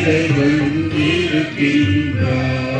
இறைவன் இருக்கின்றார்.